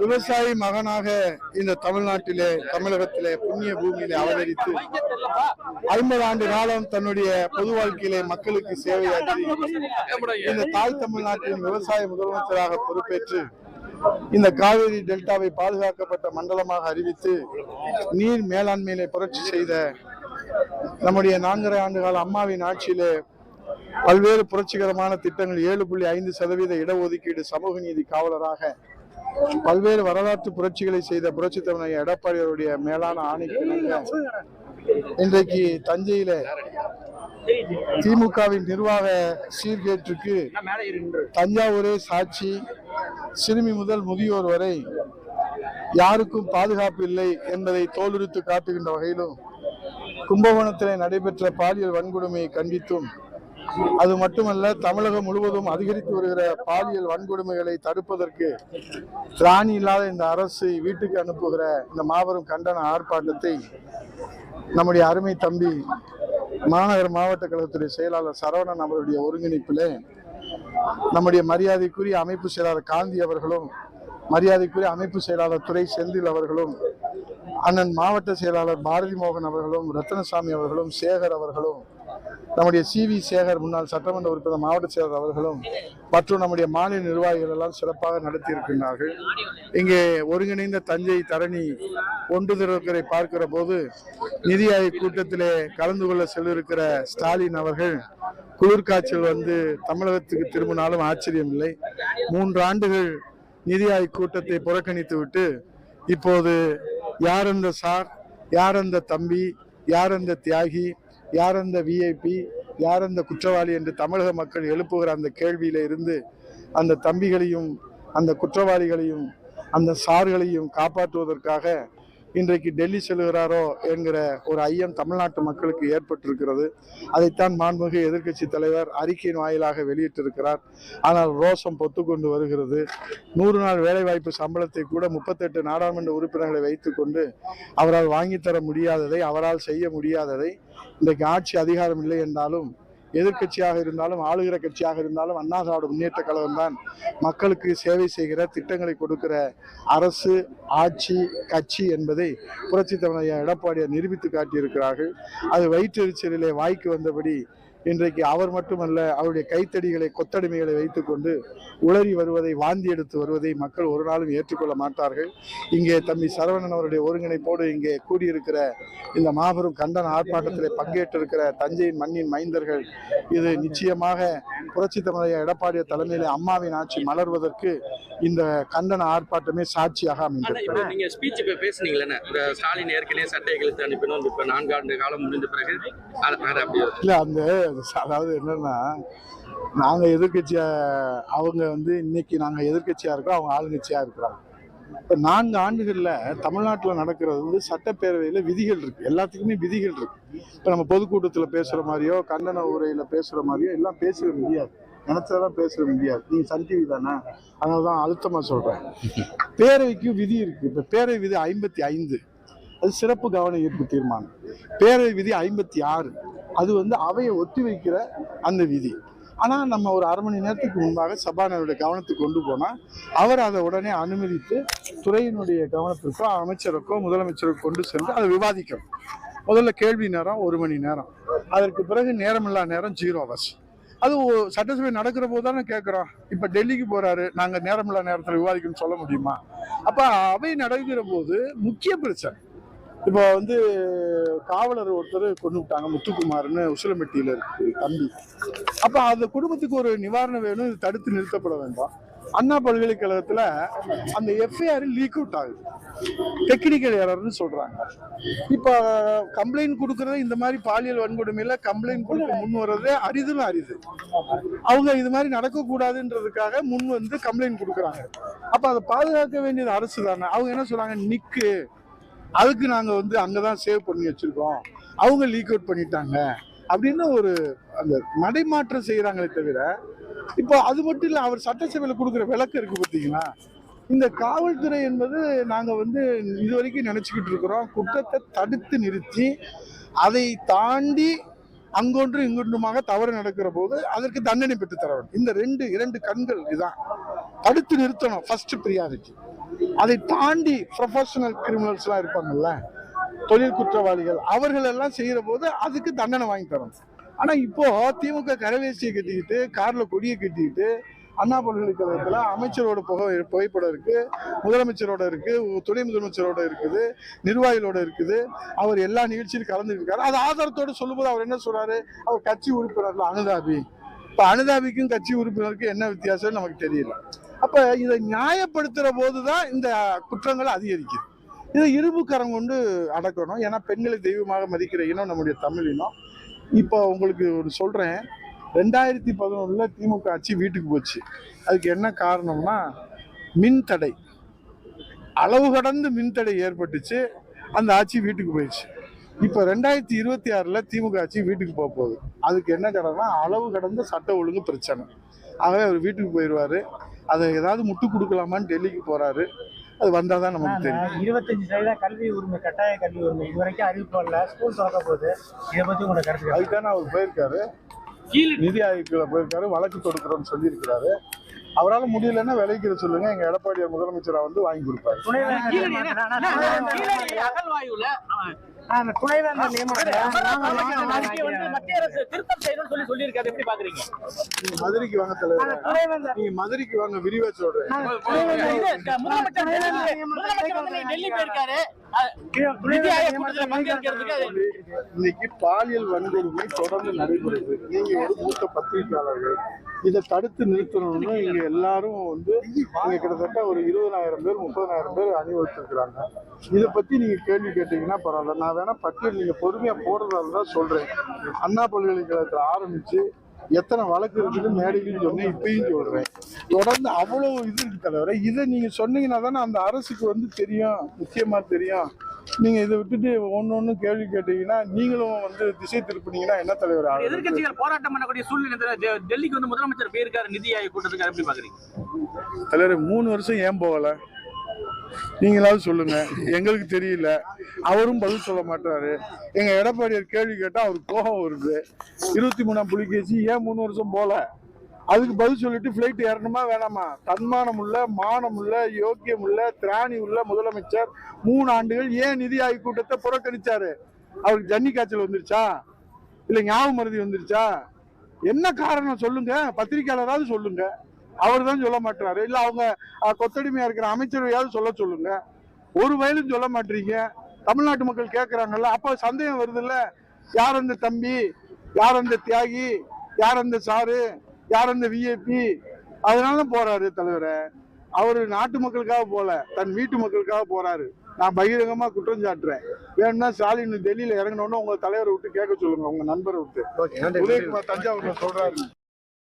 விவசாயி மகனாக இந்த தமிழ்நாட்டிலே தமிழகத்திலே புண்ணிய பூமியிலே அவதரித்து ஐம்பது ஆண்டு காலம் தன்னுடைய பொது வாழ்க்கையிலே மக்களுக்கு சேவையாற்றி இந்த தாய் தமிழ்நாட்டின் விவசாய முதலமைச்சராக பொறுப்பேற்று இந்த காவிரி டெல்டாவை பாதுகாக்கப்பட்ட மண்டலமாக அறிவித்து நீர் மேலாண்மையிலே புரட்சி செய்த நம்முடைய நான்கரை ஆண்டுகால அம்மாவின் ஆட்சியிலே பல்வேறு புரட்சிகரமான திட்டங்கள் ஏழு புள்ளி ஐந்து சதவீத இடஒதுக்கீடு சமூக நீதி காவலராக பல்வேறு வரலாற்று புரட்சிகளை செய்த புரட்சி தலைவர் எடப்பாடி அவருடைய மேலான ஆணைக்கு இன்றைக்கு தஞ்சையில திமுகவின் நிர்வாக சீர்கேட்டுக்கு தஞ்சாவூரே சாட்சி. சிறுமி முதல் முதியோர் வரை யாருக்கும் பாதுகாப்பு இல்லை என்பதை தோலுரித்து காட்டுகின்ற வகையிலும் கும்பகோணத்திலே நடைபெற்ற பாலியல் வன்கொடுமையை கண்டித்தும் அது மட்டுமல்ல தமிழகம் முழுவதும் அதிகரித்து வருகிற பாலியல் வன்கொடுமைகளை தடுப்பதற்கு திராணி இல்லாத இந்த அரசு வீட்டுக்கு அனுப்புகிற இந்த மாபெரும் கண்டன ஆர்ப்பாட்டத்தை நம்முடைய அருமை தம்பி மாநகர மாவட்ட கழகத்துடைய செயலாளர் சரவணன் அவருடைய ஒருங்கிணைப்பிலே நம்முடைய மரியாதைக்குரிய அமைப்பு செயலாளர் காந்தி அவர்களும் மரியாதைக்குரிய அமைப்பு செயலாளர் துறை செந்தில் அவர்களும் அண்ணன் மாவட்ட செயலாளர் பாரதி மோகன் அவர்களும் ரத்னசாமி அவர்களும் சேகர் அவர்களும் நம்முடைய சி வி சேகர் முன்னாள் சட்டமன்ற உறுப்பினர் மாவட்ட செயலர் அவர்களும் மற்றும் நம்முடைய மாநில நிர்வாகிகள் எல்லாம் சிறப்பாக நடத்தி இருக்கின்றார்கள் இங்கே ஒருங்கிணைந்த தஞ்சை தரணி ஒன்று திறக்கரை பார்க்கிற போது நிதி ஆயோக் கூட்டத்திலே கலந்து கொள்ள செல்லிருக்கிற ஸ்டாலின் அவர்கள் குளிர்காய்ச்சல் வந்து தமிழகத்துக்கு திரும்பினாலும் ஆச்சரியம் இல்லை மூன்று ஆண்டுகள் நிதி ஆயோக் கூட்டத்தை புறக்கணித்து விட்டு இப்போது யார் அந்த சார் யார் அந்த தம்பி யார் அந்த தியாகி யார் அந்த விஐபி யார் அந்த குற்றவாளி என்று தமிழக மக்கள் எழுப்புகிற அந்த கேள்வியில இருந்து அந்த தம்பிகளையும் அந்த குற்றவாளிகளையும் அந்த சார்களையும் காப்பாற்றுவதற்காக இன்றைக்கு டெல்லி செல்கிறாரோ என்கிற ஒரு ஐயம் தமிழ்நாட்டு மக்களுக்கு ஏற்பட்டிருக்கிறது. அதைத்தான் மாண்புமிகு எதிர்க்கட்சி தலைவர் அறிக்கையின் வாயிலாக வெளியிட்டிருக்கிறார். ஆனால் ரோசம் பொத்துக்கொண்டு வருகிறது. நூறு நாள் வேலைவாய்ப்பு சம்பளத்தை கூட முப்பத்தெட்டு நாடாளுமன்ற உறுப்பினர்களை வைத்துக்கொண்டு அவரால் வாங்கித்தர முடியாததை அவரால் செய்ய முடியாததை இன்றைக்கு ஆட்சி அதிகாரம் இல்லை என்றாலும் எதிர்க்கட்சியாக இருந்தாலும் ஆளுகிற கட்சியாக இருந்தாலும் அண்ணா திராவிட முன்னேற்ற கழகம் தான் மக்களுக்கு சேவை செய்கிற திட்டங்களை கொடுக்கிற அரசு ஆட்சி கட்சி என்பதை புரட்சி எடப்பாடியை எடப்பாடியார் நிரூபித்து காட்டியிருக்கிறார்கள். அது வயிற்றெரிச்சலிலே வாய்க்கு வந்தபடி இன்றைக்கு அவர் மட்டுமல்ல அவருடைய கைத்தடிகளை கொத்தடிமைகளை வைத்துக்கொண்டு உளறி வருவதை வாந்தி எடுத்து வருவதை மக்கள் ஒரு நாளும் ஏற்றுக்கொள்ள மாட்டார்கள். இங்கே தம்பி சரவணன் அவருடைய ஒருங்கிணைப்போடு இங்கே கூடியிருக்கிற இந்த மாபெரும் கண்டன ஆர்ப்பாட்டத்தில் பங்கேற்றிருக்கிற தஞ்சையின் மண்ணின் மைந்தர்கள் இது நிச்சயமாக புரட்சி தமிழக எடப்பாடிய தலைமையிலே அம்மாவின் ஆட்சி மலர்வதற்கு இந்த கண்டன ஆர்ப்பாட்டமே சாட்சியாக அமைந்திருக்கிறது. நீங்க ஸ்பீச் இப்ப பேசுனீங்களே இந்த ஸ்டாலின் ஏற்கனவே சட்டை கழித்து அனுப்பினோம் இப்ப நான்காண்டு காலம் முடிந்த பிறகு இல்ல அந்த அதாவது என்னன்னா நாங்க எதிர்க்கட்சியா அவங்க வந்து இன்னைக்கு நாங்க எதிர்க்கட்சியா இருக்கோம் அவங்க ஆளுங்கட்சியா இருக்கிறாங்க. இப்ப நான்கு ஆண்டுகள்ல தமிழ்நாட்டுல நடக்கிறது வந்து சட்டப்பேரவையில விதிகள் இருக்கு. எல்லாத்துக்குமே விதிகள் இருக்கு. இப்ப நம்ம பொதுக்கூட்டத்துல பேசுற மாதிரியோ கண்டன உரையில பேசுற மாதிரியோ எல்லாம் பேசிட முடியாது. நினைச்சதெல்லாம் பேச முடியாது. நீங்க சன் டிவி தானே? அதனாலதான் அழுத்தமா சொல்றேன். பேரவைக்கு விதி இருக்கு. இப்ப பேரவை விதி ஐம்பத்தி ஐந்து. அது சிறப்பு கவன ஈர்ப்பு தீர்மானம். பேரவை விதி ஐம்பத்தி ஆறு. அது வந்து அவையை ஒத்தி வைக்கிற அந்த விதி. ஆனால் நம்ம ஒரு அரை மணி நேரத்துக்கு முன்பாக சபாநாயகருடைய கவனத்துக்கு கொண்டு போனால் அவர் அதை உடனே அனுமதித்து துறையினுடைய கவனத்திற்கோ அமைச்சருக்கோ முதலமைச்சருக்கோ கொண்டு சென்று அதை விவாதிக்கணும். முதல்ல கேள்வி நேரம் ஒரு மணி நேரம். அதற்கு பிறகு நேரமில்லா நேரம் ஜீரோ ஹவர்ஸ் அது சட்டசபை நடக்கிற போது தானே கேட்குறோம் இப்போ டெல்லிக்கு போகிறாரு நாங்கள் நேரமில்லா நேரத்தில் விவாதிக்கணும்னு சொல்ல முடியுமா? அப்போ அவை நடக்கிற போது முக்கிய பிரச்சனை. இப்போ வந்து காவலர் ஒருத்தர் கொண்டு விட்டாங்க முத்துக்குமார்னு உசிலம்பட்டியில இருக்கு தம்பி. அப்ப அந்த குடும்பத்துக்கு ஒரு நிவாரணம் வேணும் இது தடுத்து நிறுத்தப்பட வேண்டாம். அண்ணா பல்கலைக்கழகத்துல அந்த எஃப்ஐஆர் லீக் அவுட் ஆகுது. டெக்னிக்கல் எரர்னு சொல்றாங்க. இப்ப கம்ப்ளைண்ட் கொடுக்குறது இந்த மாதிரி பாலியல் வன்கொடுமையில கம்ப்ளைண்ட் கொடுக்க முன் வர்றதே அரிதுன்னு அரிது. அவங்க இது மாதிரி நடக்கக்கூடாதுன்றதுக்காக முன் வந்து கம்ப்ளைண்ட் கொடுக்குறாங்க. அப்ப அதை பாதுகாக்க வேண்டியது அரசு தானே அவங்க என்ன சொல்றாங்க? நிக்கு. அதுக்கு நாங்கள் வந்து அங்கே தான் சேவ் பண்ணி வச்சுருக்கோம். அவங்க லீக் அவுட் பண்ணிட்டாங்க. அப்படின்னு ஒரு அந்த மடைமாற்றம் செய்கிறாங்களே தவிர இப்போ அது மட்டும் இல்லை அவர் சட்டசபையில் கொடுக்குற விளக்கு இருக்குது பார்த்தீங்களா இந்த காவல்துறை என்பது நாங்கள் வந்து இது வரைக்கும் நினச்சிக்கிட்டு இருக்கிறோம். குற்றத்தை தடுத்து நிறுத்தி அதை தாண்டி அங்கொன்று இங்கொன்றுமாக தவறு நடக்கிற போது அதற்கு தண்டனை பெற்று தர வேண்டும் இந்த ரெண்டு இரண்டு கண்கள் இதுதான். தடுத்து நிறுத்தணும். ஃபர்ஸ்ட் ப்ரியாரிட்டி அதை தாண்டி ப்ரொஃபஷனல் கிரிமினல்ஸ்லாம் இருப்பாங்கல்ல தொழில் குற்றவாளிகள் அவர்கள் எல்லாம் செய்கிற போது அதுக்கு தண்டனை வாங்கி தரணும். ஆனால் இப்போ திமுக கரவேசியை கட்டிக்கிட்டு காரில் கொடியை கட்டிக்கிட்டு அண்ணா பல்கலைக்கழகத்தில் அமைச்சரோட புகை புகைப்படம் இருக்கு முதலமைச்சரோட இருக்கு துணை முதலமைச்சரோட இருக்குது நிர்வாகிகளோட இருக்குது அவர் எல்லா நிகழ்ச்சியிலும் கலந்துருக்காரு. அது ஆதாரத்தோட சொல்லும்போது அவர் என்ன சொல்றாரு? அவர் கட்சி உறுப்பினர்கள் அனுதாபி. இப்போ அனுதாபிக்கும் கட்சி உறுப்பினருக்கும் என்ன வித்தியாசம் நமக்கு தெரியல. அப்ப இதை நியாயப்படுத்துற போதுதான் இந்த குற்றங்கள் அதிகரிக்குது. இதை இரும்பு கரம் கொண்டு அடக்கணும். ஏன்னா பெண்களை தெய்வமாக மதிக்கிற இனம் நம்முடைய தமிழ் இனம். இப்போ உங்களுக்கு ஒரு சொல்றேன். ரெண்டாயிரத்தி பதினொன்னுல திமுக ஆட்சி வீட்டுக்கு போச்சு. அதுக்கு என்ன காரணம்னா மின் தடை அளவு கடந்து மின் தடை ஏற்பட்டுச்சு. அந்த ஆட்சி வீட்டுக்கு போயிடுச்சு. இப்போ ரெண்டாயிரத்தி இருபத்தி ஆறில் திமுக ஆட்சி வீட்டுக்கு போக போகுது. அதுக்கு என்ன கடன்னா அளவு கடந்த சட்ட ஒழுங்கு பிரச்சனை. ஆகவே அவர் வீட்டுக்கு போயிடுவார் அதை ஏதாவது முட்டு கொடுக்கலாமான்னு டெல்லிக்கு போறாரு. அது வந்தால் தான் நமக்கு தெரியும். இருபத்தஞ்சு சதவீத கல்வி உரிமை கட்டாய கல்வி உரிமை இது வரைக்கும் அறிவிப்பு ஸ்கூல் திறக்க போகுது. இதை பத்தி உங்களோட கருத்து அதுக்கு தானே அவர் போயிருக்காரு. நிதி ஆயோக்ல போயிருக்காரு. வழக்கு தொடுக்கிறோம்னு சொல்லியிருக்கிறாரு. அவரால் முடியலன்னா விளைவிக்கிற சொல்லுங்க. எங்க எடப்பாடியார் முதலமைச்சரா வந்து வாங்கி கொடுப்பாரு. துணைவேந்தர் நியமனம். மத்திய அரசு திருத்தம் செய்யணும்னு சொல்லி சொல்லியிருக்காரு எப்படி பாக்குறீங்க நீங்க மதுரைக்கு வாங்க தலைவர் நீங்க மதுரைக்கு வாங்க விரிவா சொல்றேன் முதலமைச்சர் வந்து டெல்லி போயிருக்காரு இன்னைக்கு பாலியல் வன்கொடுமை தொடர்ந்து நடைபெறுது. நீங்க ஒரு மூத்த பத்திரிகையாளர்கள் இதை தடுத்து நிறுத்தணும்னு இங்க எல்லாரும் வந்து இங்க கிட்டத்தட்ட ஒரு இருபதாயிரம் பேர் முப்பதாயிரம் பேர் அணிவகுத்திருக்கிறாங்க. இதை பத்தி நீங்க கேள்வி கேட்டீங்கன்னா பரவாயில்ல. நான் வேணா பட்டியல் நீங்க பொறுமையா போடுறதால தான் சொல்றேன். அண்ணா பல்கலைக்கழகத்தில் ஆரம்பிச்சு எத்தனை வழக்கு இருக்குன்னு மேடையிலும் சொன்னேன் இப்பயும் சொல்றேன். தொடர்ந்து அவ்வளவு இது இருக்கு தலைவரை. இதை நீங்க சொன்னீங்கன்னா தானே அந்த அரசுக்கு வந்து தெரியும் முக்கியமா தெரியும். நீங்க இதை விட்டுட்டு ஒன்னு ஒண்ணு கேள்வி கேட்டீங்கன்னா நீங்களும் வந்து திசை திருப்பினீங்கன்னா என்ன தலைவர் ஆகுறது? எதிர்க்கட்சிகள் போராட்டம் பண்ணக்கூடிய சூழ்நிலை டெல்லிக்கு வந்து முதலமைச்சர் போயிருக்காரு நிதி ஆயோக் கூட்டத்துக்கு எப்படி பாக்குறீங்க தலைவர் மூணு வருஷம் ஏன் போகல? நீங்களாவது சொல்லுங்க. எங்களுக்கு தெரியல. அவரும் பதில் சொல்ல மாட்டாரு. எங்க எடப்பாடியார் கேள்வி கேட்டா அவருக்கு கோபம் வருது. இருபத்தி மூணாம் புலிகேசி ஏன் மூணு வருஷம் போல? அதுக்கு பதில் சொல்லிட்டு ஃபிளைட் ஏறணுமா வேணாமா? தன்மானம் உள்ள மானம் உள்ள யோக்கியம் உள்ள திராணி உள்ள முதலமைச்சர் மூணு ஆண்டுகள் ஏன் நிதி ஆய்வு கூட்டத்தை புறக்கணிச்சாரு? அவருக்கு ஜன்னி காய்ச்சல் வந்துருச்சா? இல்ல ஞாபகம் மருதி வந்துருச்சா? என்ன காரணம் சொல்லுங்க. பத்திரிக்கையாளராவது சொல்லுங்க. அவர் தான் சொல்ல மாட்டாரு இல்ல அவங்க கொத்தடிமையா இருக்கிற அமைச்சரையாவது சொல்ல சொல்லுங்க. ஒரு வயலும் சொல்ல மாட்டீங்க. தமிழ்நாட்டு மக்கள் கேட்கறாங்கல்ல அப்ப சந்தேகம் வருதுல்ல? யார் அந்த தம்பி? யார் அந்த தியாகி? யார் அந்த சாரு? யார் அந்த விஐபி அதனால தான் போறாரு தலைவரை. அவரு நாட்டு மக்களுக்காக போல தன் வீட்டு மக்களுக்காக போறாரு. நான் பகிரங்கமா குற்றம் சாட்டுறேன். வேணும்னா ஸ்டாலின் டெல்லியில இறங்கணும்னு உங்க தலைவரை விட்டு கேட்க சொல்லுங்க உங்க நண்பரை விட்டு. உதயகுமார் தஞ்சாவூர்ல சொல்றாரு.